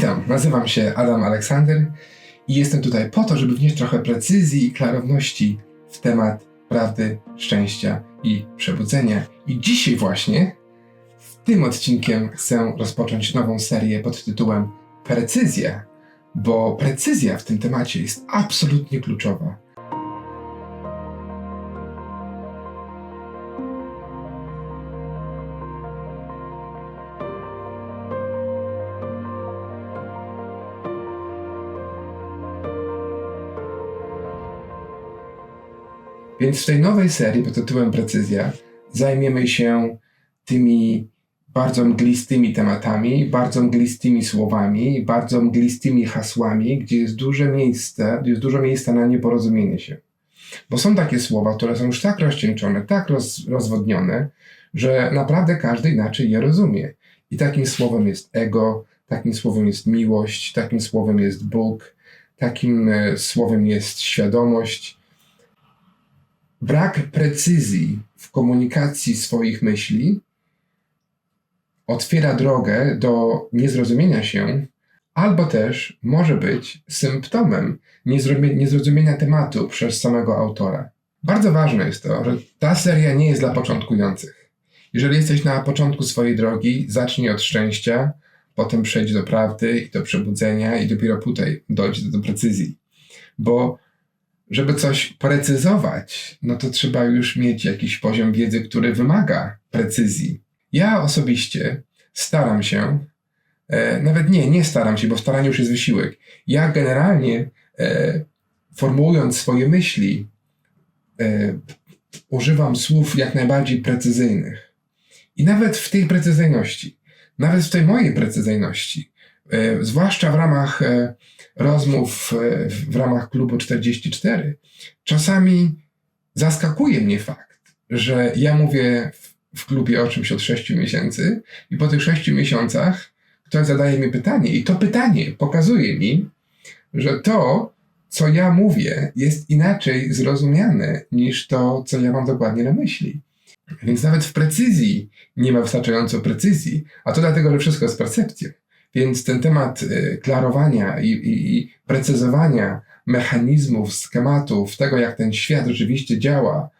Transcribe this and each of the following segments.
Witam, nazywam się Adam Aleksander i jestem tutaj po to, żeby wnieść trochę precyzji i klarowności w temat prawdy, szczęścia i przebudzenia. I dzisiaj właśnie, w tym odcinkiem chcę rozpocząć nową serię pod tytułem Precyzja, bo precyzja w tym temacie jest absolutnie kluczowa. Więc w tej nowej serii pod tytułem Precyzja zajmiemy się tymi bardzo mglistymi tematami, bardzo mglistymi słowami, bardzo mglistymi hasłami, gdzie jest duże miejsce, gdzie jest dużo miejsca na nieporozumienie się. Bo są takie słowa, które są już tak rozcieńczone, tak roz, rozwodnione, że naprawdę każdy inaczej je rozumie. I takim słowem jest ego, takim słowem jest miłość, takim słowem jest Bóg, takim e, słowem jest świadomość, brak precyzji w komunikacji swoich myśli otwiera drogę do niezrozumienia się, albo też może być symptomem niezrozumienia tematu przez samego autora. Bardzo ważne jest to, że ta seria nie jest dla początkujących. Jeżeli jesteś na początku swojej drogi, zacznij od szczęścia, potem przejdź do prawdy i do przebudzenia, i dopiero tutaj dojść do, do precyzji. Bo żeby coś precyzować, no to trzeba już mieć jakiś poziom wiedzy, który wymaga precyzji. Ja osobiście staram się, e, nawet nie, nie staram się, bo staranie już jest wysiłek. Ja generalnie e, formułując swoje myśli, e, używam słów jak najbardziej precyzyjnych. I nawet w tej precyzyjności, nawet w tej mojej precyzyjności, zwłaszcza w ramach e, rozmów e, w ramach klubu 44, czasami zaskakuje mnie fakt, że ja mówię w klubie o czymś od 6 miesięcy i po tych 6 miesiącach ktoś zadaje mi pytanie i to pytanie pokazuje mi, że to, co ja mówię, jest inaczej zrozumiane niż to, co ja mam dokładnie na myśli. Więc nawet w precyzji nie ma wystarczająco precyzji, a to dlatego, że wszystko jest percepcją. Więc ten temat y, klarowania i, i, i precyzowania mechanizmów, schematów, tego jak ten świat rzeczywiście działa,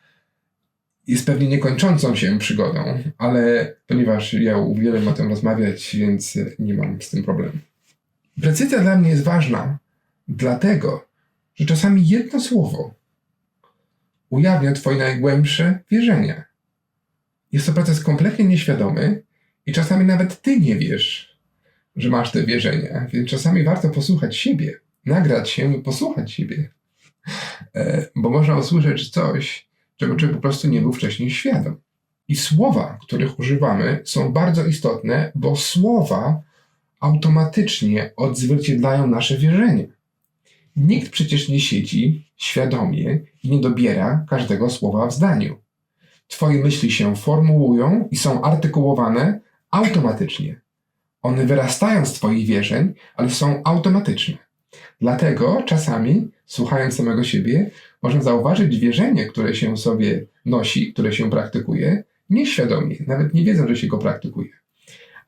jest pewnie niekończącą się przygodą, ale ponieważ ja uwielbiam o tym rozmawiać, więc nie mam z tym problemu. Precyzja dla mnie jest ważna, dlatego, że czasami jedno słowo ujawnia Twoje najgłębsze wierzenia. Jest to proces kompletnie nieświadomy i czasami nawet Ty nie wiesz, że masz te wierzenia, więc czasami warto posłuchać siebie, nagrać się i posłuchać siebie, e, bo można usłyszeć coś, czego człowiek po prostu nie był wcześniej świadom. I słowa, których używamy, są bardzo istotne, bo słowa automatycznie odzwierciedlają nasze wierzenia. Nikt przecież nie siedzi świadomie i nie dobiera każdego słowa w zdaniu. Twoje myśli się formułują i są artykułowane automatycznie. One wyrastają z Twoich wierzeń, ale są automatyczne. Dlatego czasami, słuchając samego siebie, można zauważyć wierzenie, które się sobie nosi, które się praktykuje, nieświadomie, nawet nie wiedząc, że się go praktykuje.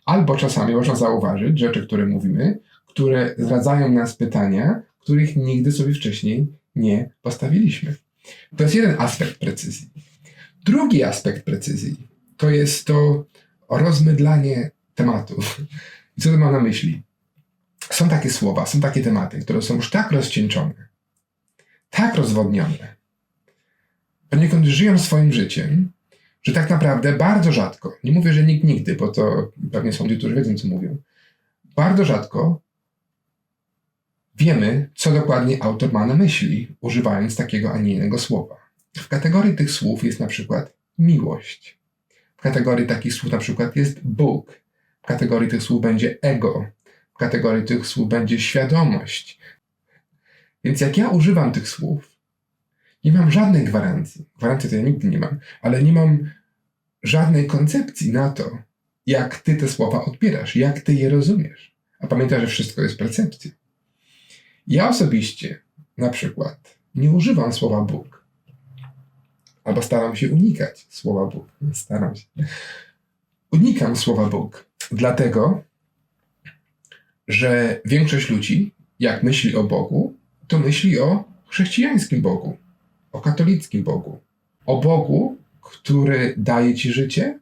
Albo czasami można zauważyć rzeczy, które mówimy, które zdradzają nas pytania, których nigdy sobie wcześniej nie postawiliśmy. To jest jeden aspekt precyzji. Drugi aspekt precyzji to jest to rozmydlanie tematów. I co to mam na myśli? Są takie słowa, są takie tematy, które są już tak rozcieńczone, tak rozwodnione, poniekąd żyją swoim życiem, że tak naprawdę bardzo rzadko, nie mówię, że nikt nigdy, bo to pewnie są ludzie, którzy wiedzą, co mówią, bardzo rzadko wiemy, co dokładnie autor ma na myśli, używając takiego, a nie innego słowa. W kategorii tych słów jest na przykład miłość. W kategorii takich słów na przykład jest Bóg, w kategorii tych słów będzie ego. W kategorii tych słów będzie świadomość. Więc jak ja używam tych słów, nie mam żadnej gwarancji. Gwarancji to ja nigdy nie mam, ale nie mam żadnej koncepcji na to, jak ty te słowa odbierasz, jak ty je rozumiesz. A pamiętaj, że wszystko jest percepcją. Ja osobiście, na przykład, nie używam słowa Bóg. Albo staram się unikać słowa Bóg. Staram się. Unikam słowa Bóg. Dlatego, że większość ludzi, jak myśli o Bogu, to myśli o chrześcijańskim Bogu, o katolickim Bogu, o Bogu, który daje ci życie,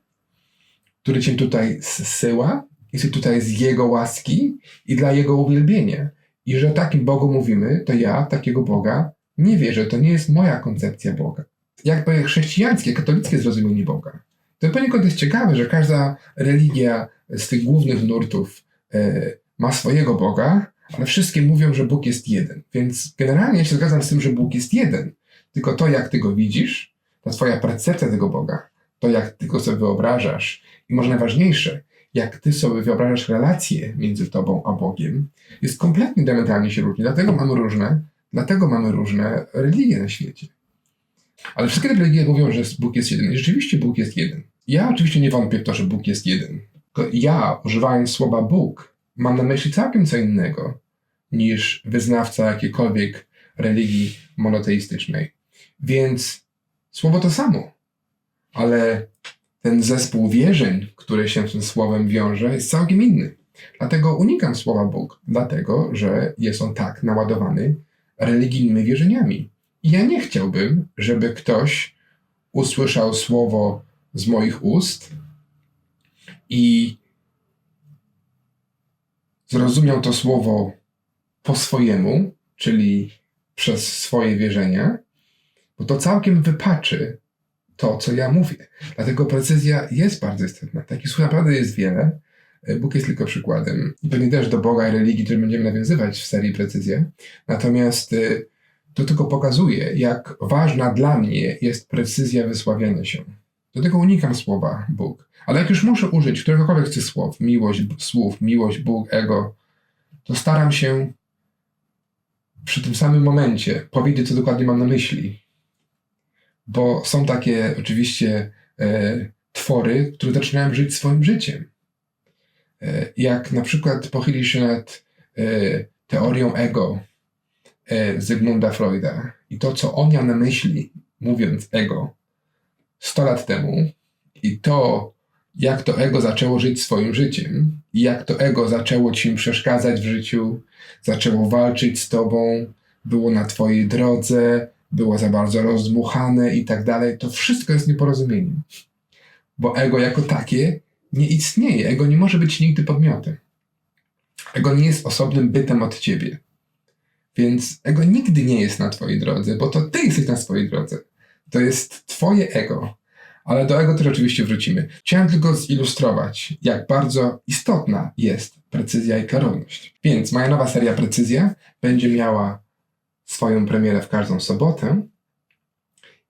który cię tutaj zsyła, jesteś tutaj z Jego łaski i dla Jego uwielbienia. I że takim Bogu mówimy, to ja takiego Boga nie wierzę. To nie jest moja koncepcja Boga. Jakby chrześcijańskie, katolickie zrozumienie Boga. To poniekąd jest ciekawe, że każda religia z tych głównych nurtów e, ma swojego Boga, ale wszystkie mówią, że Bóg jest jeden. Więc generalnie się zgadzam z tym, że Bóg jest jeden. Tylko to, jak ty go widzisz, ta twoja percepcja tego Boga, to jak ty go sobie wyobrażasz i może najważniejsze, jak ty sobie wyobrażasz relacje między tobą a Bogiem, jest kompletnie diametralnie się różni. Dlatego mamy różne, dlatego mamy różne religie na świecie. Ale wszystkie te religie mówią, że Bóg jest jeden. I rzeczywiście Bóg jest jeden. Ja oczywiście nie wątpię w to, że Bóg jest jeden. Ja, używając słowa Bóg, mam na myśli całkiem co innego niż wyznawca jakiejkolwiek religii monoteistycznej. Więc słowo to samo, ale ten zespół wierzeń, który się z tym słowem wiąże, jest całkiem inny. Dlatego unikam słowa Bóg, dlatego że jest on tak naładowany religijnymi wierzeniami. I ja nie chciałbym, żeby ktoś usłyszał słowo z moich ust i zrozumiał to słowo po swojemu, czyli przez swoje wierzenia, bo to całkiem wypaczy to, co ja mówię. Dlatego precyzja jest bardzo istotna. Takich słów naprawdę jest wiele. Bóg jest tylko przykładem. Pewnie też do Boga i religii, które będziemy nawiązywać w serii Precyzja. Natomiast y, to tylko pokazuje, jak ważna dla mnie jest precyzja wysławiania się. Do tego unikam słowa Bóg. Ale jak już muszę użyć któregokolwiek z tych słów, miłość, słów, miłość, Bóg, ego, to staram się przy tym samym momencie powiedzieć, co dokładnie mam na myśli. Bo są takie oczywiście e, twory, które zaczynają żyć swoim życiem. E, jak na przykład pochylisz się nad e, teorią ego e, Zygmunda Freuda i to, co on miał na myśli, mówiąc ego 100 lat temu, i to, jak to ego zaczęło żyć swoim życiem, i jak to ego zaczęło ci przeszkadzać w życiu, zaczęło walczyć z tobą, było na twojej drodze, było za bardzo rozdmuchane i tak dalej, to wszystko jest nieporozumieniem. Bo ego jako takie nie istnieje. Ego nie może być nigdy podmiotem. Ego nie jest osobnym bytem od ciebie. Więc ego nigdy nie jest na twojej drodze, bo to ty jesteś na swojej drodze. To jest twoje ego. Ale do ego też oczywiście wrócimy. Chciałem tylko zilustrować, jak bardzo istotna jest precyzja i klarowność. Więc moja nowa seria Precyzja będzie miała swoją premierę w każdą sobotę.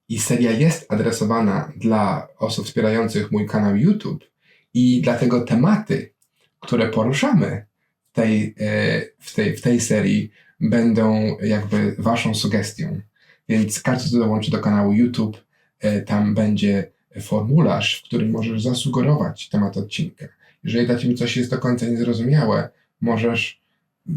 I seria jest adresowana dla osób wspierających mój kanał YouTube, i dlatego tematy, które poruszamy w tej, e, w tej, w tej serii, będą jakby Waszą sugestią. Więc każdy, kto dołączy do kanału YouTube, e, tam będzie formularz, w którym możesz zasugerować temat odcinka. Jeżeli dla Ciebie coś jest do końca niezrozumiałe, możesz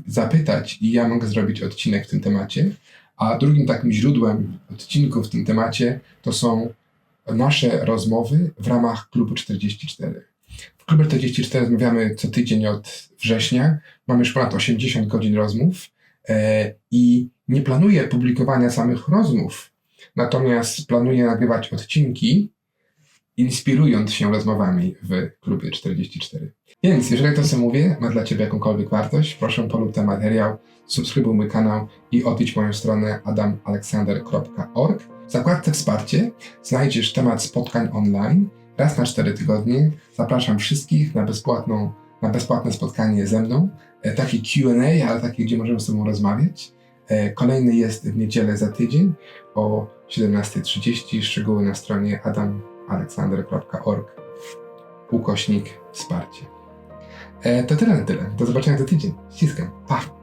zapytać i ja mogę zrobić odcinek w tym temacie. A drugim takim źródłem odcinków w tym temacie to są nasze rozmowy w ramach Klubu 44. W Klubie 44 rozmawiamy co tydzień od września. Mamy już ponad 80 godzin rozmów e, i nie planuję publikowania samych rozmów, natomiast planuję nagrywać odcinki, inspirując się rozmowami w Klubie 44. Więc jeżeli to, co mówię, ma dla Ciebie jakąkolwiek wartość, proszę polub ten materiał, subskrybuj mój kanał i odwiedź moją stronę adamaleksander.org. W zakładce wsparcie znajdziesz temat spotkań online raz na 4 tygodnie. Zapraszam wszystkich na, bezpłatną, na bezpłatne spotkanie ze mną. E, takie QA, ale takie, gdzie możemy z sobą rozmawiać. E, kolejny jest w niedzielę za tydzień o 17.30. Szczegóły na stronie adamaleksander.org ukośnik wsparcie. E, to tyle na tyle. Do zobaczenia za tydzień. Ściskam. Pa!